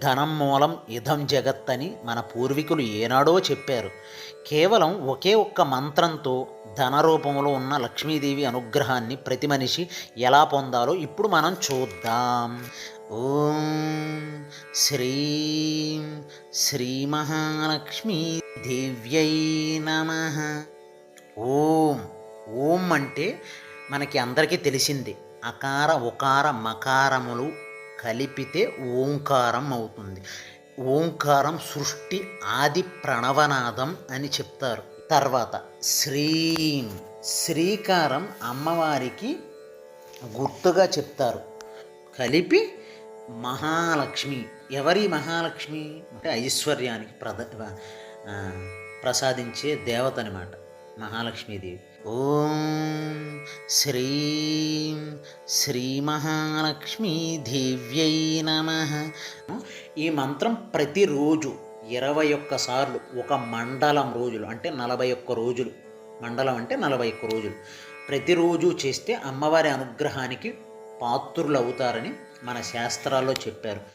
ధనం మూలం ఇదం జగత్ అని మన పూర్వీకులు ఏనాడో చెప్పారు. కేవలం ఒకే ఒక్క మంత్రంతో ధన రూపంలో ఉన్న లక్ష్మీదేవి అనుగ్రహాన్ని ప్రతి మనిషి ఎలా పొందాలో ఇప్పుడు మనం చూద్దాం. ఓం శ్రీం శ్రీ మహాలక్ష్మీ దేవ్యై నమ. ఓం ఓం అంటే మనకి అందరికీ తెలిసింది. అకార ఉకార మకారములు కలిపితే ఓంకారం అవుతుంది. ఓంకారం సృష్టి ఆది ప్రణవనాదం అని చెప్తారు. తర్వాత శ్రీం శ్రీకారం అమ్మవారికి గుర్తుగా చెప్తారు. కలిపి మహాలక్ష్మి. ఎవరి మహాలక్ష్మి? అంటే ఐశ్వర్యానికి ప్రద ప్రసాదించే దేవత అనమాట మహాలక్ష్మీదేవి. ఓం శ్రీం శ్రీ నమ. ఈ మంత్రం ప్రతిరోజు ఇరవై ఒక్క సార్లు ఒక మండలం రోజులు అంటే నలభై ఒక్క రోజులు. మండలం అంటే నలభై ఒక్క రోజులు. ప్రతిరోజు చేస్తే అమ్మవారి అనుగ్రహానికి పాత్రులు అవుతారని మన శాస్త్రాల్లో చెప్పారు.